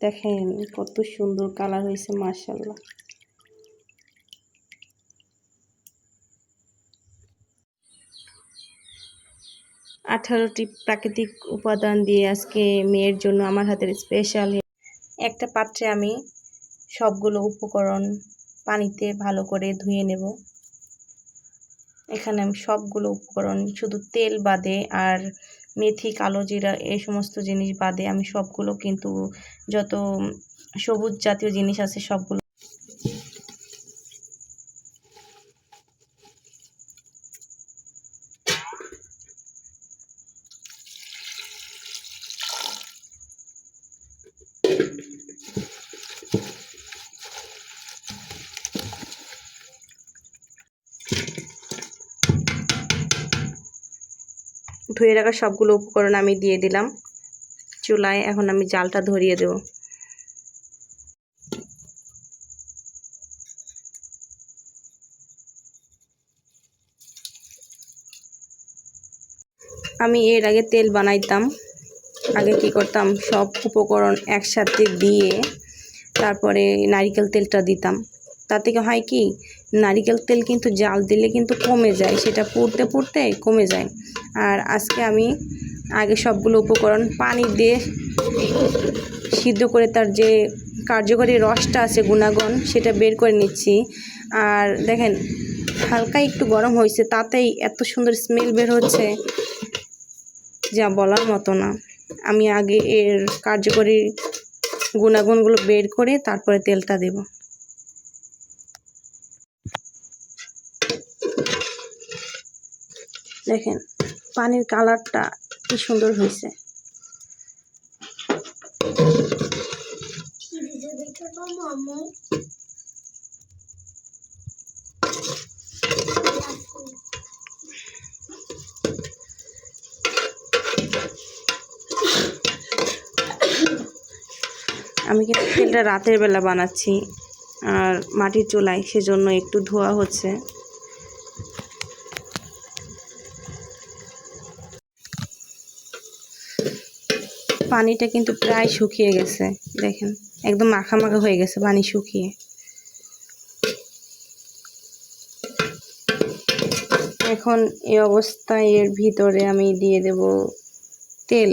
দেখেন কত সুন্দর কালার হয়েছে মার্শাল্লাহ আঠারোটি প্রাকৃতিক উপাদান দিয়ে আজকে মেয়ের জন্য আমার হাতের স্পেশাল একটা পাত্রে আমি সবগুলো উপকরণ পানিতে ভালো করে ধুয়ে নেব। এখানে আমি সবগুলো উপকরণ, শুধু তেল বাদে আর মেথি, কালো জিরা এই সমস্ত জিনিস বাদে আমি সবগুলো কিন্তু যত সবুজ জাতীয় জিনিস আছে সবগুলো ধুয়ে রাখা সবগুলো উপকরণ আমি দিয়ে দিলাম। চুলায় এখন আমি জালটা ধরিয়ে দেব। আমি এর আগে তেল বানাইতাম। আগে কি করতাম? সব উপকরণ একসাথে দিয়ে তারপরে নারিকেল তেলটা দিতাম। তা থেকে হয় কি, নারিকেল তেল কিন্তু জাল দিলে কিন্তু কমে যায়, সেটা পুড়তে পুড়তে কমে যায়। আর আজকে আমি আগে সবগুলো উপকরণ পানি দিয়ে সিদ্ধ করে তার যে কার্যকরী রসটা আছে গুণাগুণ, সেটা বের করে নিচ্ছি। আর দেখেন, হালকা একটু গরম হয়েছে, তাতেই এত সুন্দর স্মেল বের হচ্ছে, যা বলার মতো না। আমি আগে এর কার্যকরী গুণাগুণগুলো বের করে তারপরে তেলটা দেব। দেখেন, পানির কালারটা কি সুন্দর হয়েছে। আমি কিন্তু তেলটা রাতের বেলা বানাচ্ছি, আর মাটির চুলায় সেজন্য একটু ধোয়া হচ্ছে। পানিটা কিন্তু প্রায় শুকিয়ে গেছে। দেখেন, একদম মাখা মাখা হয়ে গেছে পানি শুকিয়ে। এখন এই অবস্থায় এর ভিতরে আমি দিয়ে দেব তেল।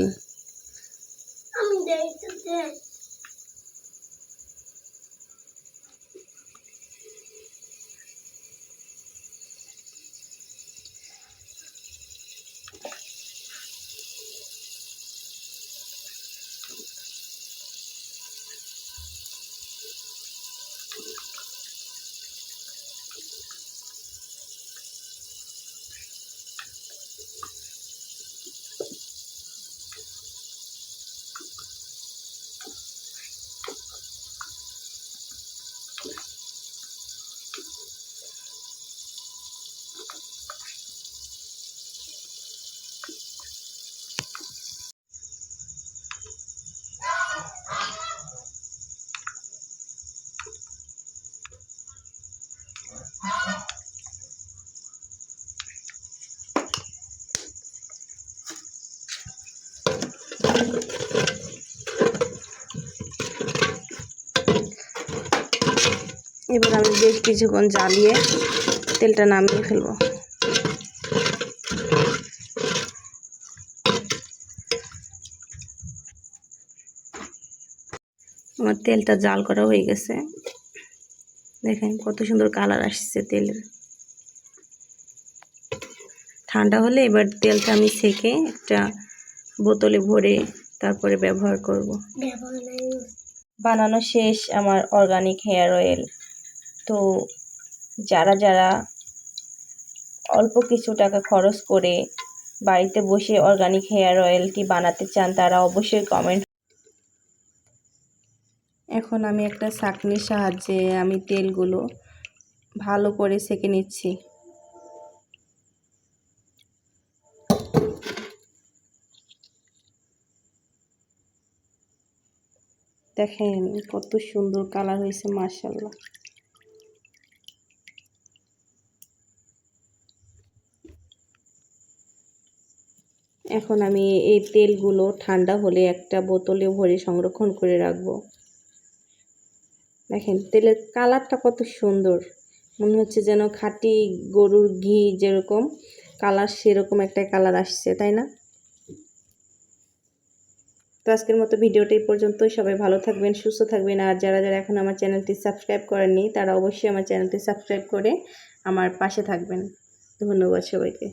এবার আমি বেশ কিছুক্ষণ জ্বালিয়ে তেলটা নামিয়ে ফেলব। আমার তেলটা জাল করা হয়ে গেছে। দেখেন কত সুন্দর কালার আসছে তেলের। ঠান্ডা হলে এবার তেলটা আমি সেকে একটা বোতলে ভরে তারপরে ব্যবহার করব। বানানো শেষ আমার অর্গানিক হেয়ার অয়েল তো যারা যারা অল্প কিছু টাকা খরচ করে বাড়িতে বসে অর্গানিক হেয়ার অয়েলটি বানাতে চান, তারা অবশ্যই কমেন্ট এখন আমি একটা ছাঁকনির সাহায্যে আমি তেলগুলো ভালো করে সেকে নিচ্ছি। দেখেন কত সুন্দর কালার হয়েছে মার্শাল্লাহ এখন আমি এই তেলগুলো ঠান্ডা হলে একটা বোতলে ভরে সংরক্ষণ করে রাখব। দেখেন, তেলের কালারটা কত সুন্দর। মনে হচ্ছে যেন খাঁটি গরুর ঘি যেরকম, কালার সেরকম একটা কালার আসছে, তাই না? তো আজকের মতো ভিডিওটা পর্যন্তই। সবাই ভালো থাকবেন, সুস্থ থাকবেন। আর যারা যারা এখন আমার চ্যানেলটি সাবস্ক্রাইব করেননি, তারা অবশ্যই আমার চ্যানেলটি সাবস্ক্রাইব করে আমার পাশে থাকবেন। ধন্যবাদ সবাইকে।